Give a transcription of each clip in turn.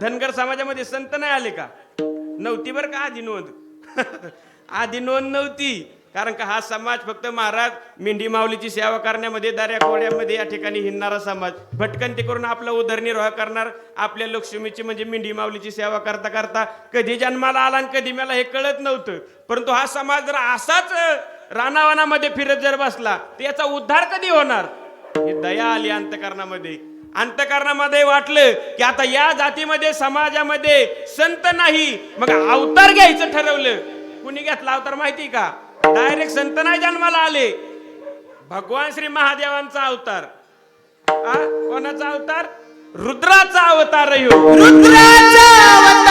धनगर समाजामध्ये संत नाही आले का? नव्हती बरं का आधी नोंद? आधी नोंद नव्हती. कारण का हा समाज फक्त महाराज मेंढी माऊलीची सेवा करण्यामध्ये दर्या कोड्यामध्ये या ठिकाणी हिंडणारा समाज. भटकंती करून आपला उदरनिर्वाह करणार आपल्या लक्ष्मीची म्हणजे मेंढी माऊलीची सेवा करता करता कधी जन्माला आला आणि कधी मला हे कळत नव्हतं. परंतु हा समाज जर असाच रानावानामध्ये फिरत जर बसला तर याचा उद्धार कधी होणार? ही दया आली अंतकरणामध्ये. अंतकरणामध्ये वाटलं की आता या जातीमध्ये समाजामध्ये संत नाही. मग अवतार घ्यायचं ठरवलं. कुणी घेतला अवतार माहिती का? डायरेक्ट संत नाही जन्माला आले. भगवान श्री महादेवांचा अवतार. कोणाचा अवतार? रुद्राचा अवतार हो. रुद्राचा अवतार!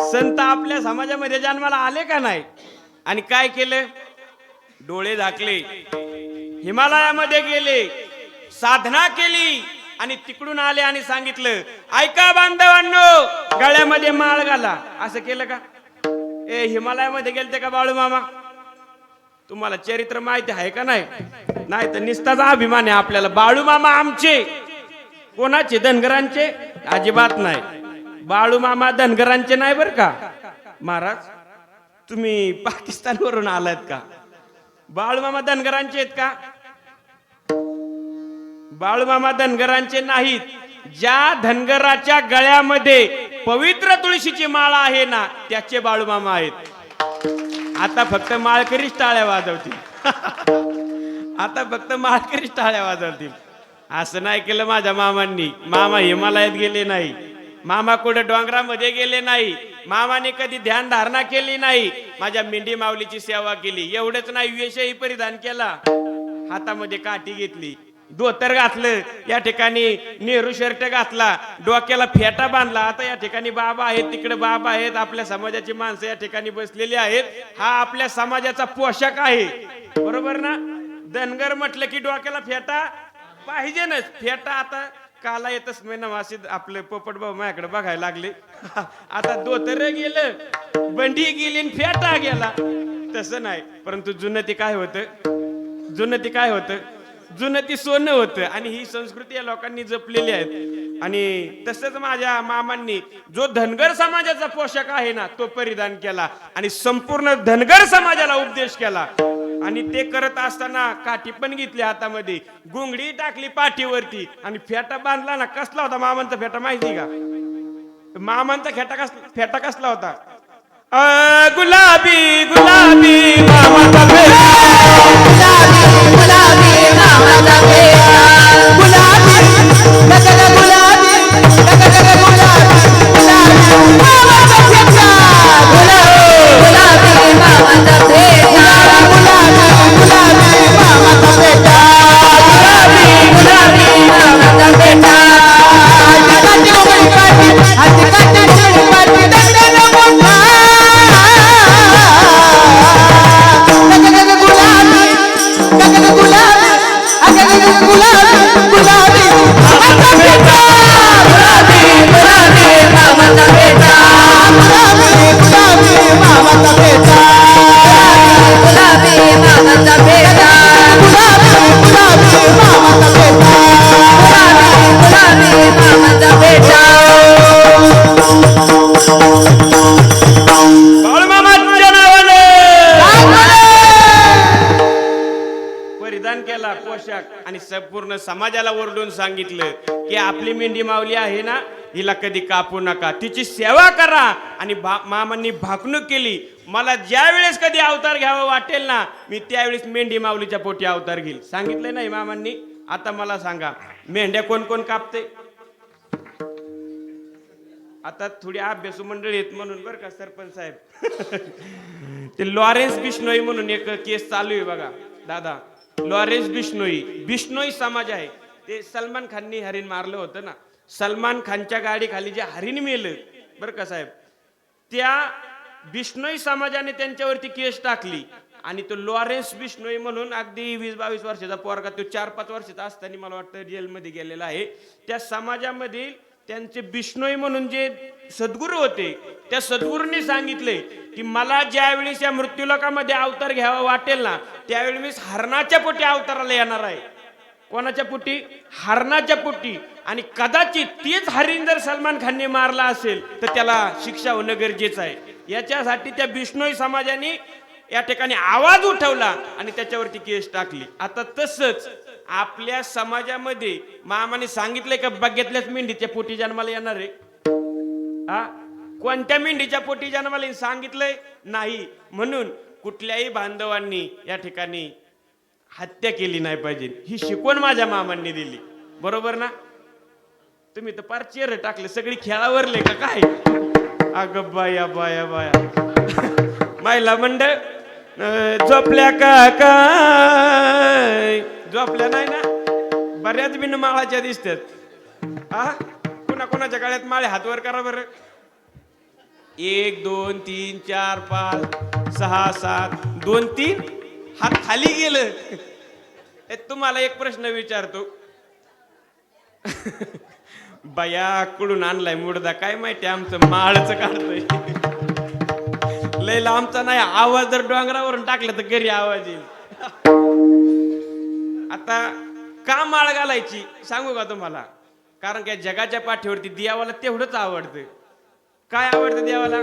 संत आपल्या समाजामध्ये जन्माला आले का नाही? आणि काय केलं? डोळे झाकले. हिमालयामध्ये गेले. साधना केली आणि तिकडून आले आणि सांगितलं ऐका बांधवांनो गळ्यामध्ये माळ घाला. असं केलं का? ए हिमालयामध्ये गेलते का बाळू मामा? तुम्हाला चरित्र माहिती आहे का नाही? नाही तर निस्ताचा अभिमान आहे आपल्याला. बाळू मामा आमचे. कोणाचे? धनगरांचे? अजिबात नाही. बाळू मामा धनगरांचे नाही बर का? महाराज तुम्ही पाकिस्तान वरून आलात का? बाळू मामा धनगरांचे आहेत का? बाळूमामा धनगरांचे नाहीत. ज्या धनगराच्या गळ्यामध्ये पवित्र तुळशीची माळा आहे ना त्याचे बाळूमामा आहेत. आता फक्त माळकरीच टाळ्या वाजवतील. आता फक्त माळकरीच टाळ्या वाजवतील. असं नाही केलं माझ्या मामांनी. मामा हिमालयात गेले नाही. मामा कुठे डोंगरामध्ये गेले नाही. मामाने कधी ध्यान धारणा केली नाही. माझ्या मेंढी माऊलीची सेवा केली. एवढंच नाही वेशही परिधान केला. हातामध्ये काठी घेतली. धोतर घातलं. या ठिकाणी नेहरू शर्ट घातला. डोक्याला फेटा बांधला. आता या ठिकाणी बाबा आहेत. तिकडे बाबा आहेत. आपल्या समाजाची माणसं या ठिकाणी बसलेली आहेत. हा आपल्या समाजाचा पोशाख आहे. बरोबर ना? धनगर म्हटलं की डोक्याला फेटा पाहिजेनच. फेटा आता काला येतच मी वासित आपले पोपट भाऊ माझ्याकडे बघायला लागले. आता दोतर गेलं बंडी गेली आणि फेटा गेला. तसं नाही परंतु जुनं ते काय होतं? जुनं ते काय होतं? जुनं ती सोनं होतं आणि ही संस्कृती या लोकांनी जपलेली आहे. आणि तसंच माझ्या मामांनी जो धनगर समाजाचा पोशाख आहे ना तो परिधान केला आणि संपूर्ण धनगर समाजाला उपदेश केला. आणि ते करत असताना काठी पण घेतली हातामध्ये. गुंगडी टाकली पाठीवरती आणि फेटा बांधला ना कसला होता मामांचा फेटा माहिती का? मामांचा फेटा कस फेटा कसला होता? गुलाबी गुलाबी मामाचा फेटा. مولانا समाजाला ओरडून सांगितलं की आपली मेंढी माऊली आहे ना हिला कधी कापू नका. तिची सेवा करा. आणि भा- मामांनी भाकणूक केली. मला ज्या वेळेस कधी अवतार घ्यावा वाटेल ना मी त्यावेळेस मेंढी माऊलीच्या पोटी अवतार घेईल. सांगितलं नाही मामांनी? आता मला सांगा मेंढ्या कोण कोण कापते? आता थोडी अभ्यासू मंडळी आहेत म्हणून बरं का सरपंच साहेब. ते लॉरेन्स बिश्नोई म्हणून एक केस चालू आहे बघा. दादा लॉरेन्स बिष्णोई बिष्णोई समाज आहे. ते सलमान खाननी हरिण मारलं होतं ना. सलमान खानच्या गाडीखाली जे हरिण मेलं बरं का साहेब? त्या बिष्णोई समाजाने त्यांच्यावरती केस टाकली. आणि तो लॉरेन्स बिष्णोई म्हणून अगदी वीस बावीस वर्षाचा पोरगा तो चार पाच वर्षाचा असताना मला वाटतं जेलमध्ये गेलेला आहे. त्या समाजामधील त्यांचे बिष्णोई म्हणून जे सद्गुरू होते त्या सद्गुरूंनी सांगितले की मला ज्यावेळेस या मृत्यूलोकामध्ये अवतार घ्यावा वाटेल ना त्यावेळी मी हरणाच्या पोटी अवताराला येणार आहे. कोणाच्या पोटी? हरणाच्या पोटी. आणि कदाचित तीच हरिण जर सलमान खानने मारला असेल तर त्याला शिक्षा होणं गरजेचं आहे. याच्यासाठी त्या बिष्णोई समाजाने या ठिकाणी आवाज उठवला आणि त्याच्यावरती केस टाकली. आता तसंच आपल्या समाजामध्ये मामाने सांगितलंय का बघितल्याच मेंढीच्या पोटी जन्माला येणार आहे. हा? कोणत्या मेंढीच्या पोटी जन्माला सांगितलंय? नाही. म्हणून कुठल्याही बांधवांनी या ठिकाणी हत्या केली नाही पाहिजे. ही शिकवण माझ्या मामांनी दिली. बरोबर ना? तुम्ही तर पार चेहर टाकले. सगळी खेळावरले का काय? अग बाया बाया बाया. महिला मंडळ झोपल्या का काय? झोपल्या नाही ना? बऱ्याच बिन माळाच्या दिसतात. हा कुणा कुणाच्या गळ्यात माळे हातवर करा बरं. एक दोन तीन चार पाच सहा सात दोन तीन. हात खाली गेलं. तुम्हाला एक प्रश्न विचारतो. बया कुडून आणलाय मुडदा? काय माहिती आमचं माळच काढतोय? लय लांबचा नाही. आवाज जर डोंगरावरून टाकला तर घरी आवाज येईल. आता का माळ घालायची? सांगू का तुम्हाला? कारण काय जगाच्या पाठीवरती दियावाला तेवढंच आवडतं. काय आवडतं देवाला